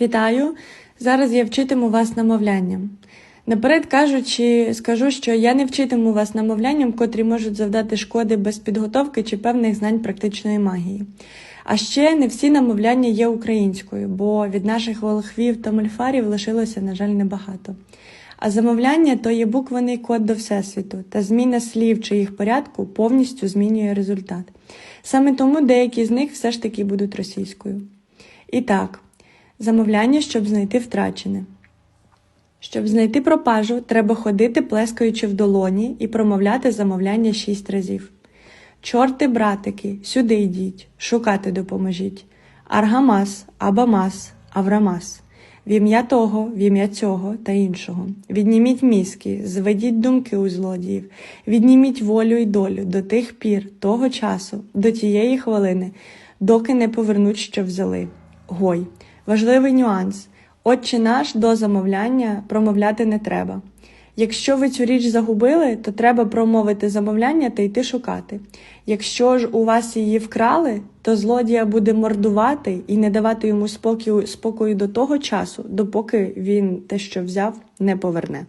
Вітаю! Зараз я вчитиму вас намовлянням. Наперед кажучи, скажу, що я не вчитиму вас намовлянням, котрі можуть завдати шкоди без підготовки чи певних знань практичної магії. А ще не всі намовляння є українською, бо від наших волхвів та мольфарів лишилося, на жаль, небагато. А замовляння то є буквений код до Всесвіту, та зміна слів чи їх порядку повністю змінює результат. Саме тому деякі з них все ж таки будуть російською. І так, замовляння, щоб знайти втрачене. Щоб знайти пропажу, треба ходити, плескаючи в долоні, і промовляти замовляння шість разів. Чорти, братики, сюди йдіть, шукати допоможіть. Аргамас, Абамас, Аврамас. В ім'я того, в ім'я цього та іншого. Відніміть мізки, зведіть думки у злодіїв, відніміть волю й долю до тих пір, того часу, до тієї хвилини, доки не повернуть, що взяли. Гой. Важливий нюанс. Отче наш до замовляння промовляти не треба. Якщо ви цю річ загубили, то треба промовити замовляння та йти шукати. Якщо ж у вас її вкрали, то злодія буде мордувати і не давати йому спокою, спокою до того часу, допоки він те, що взяв, не поверне.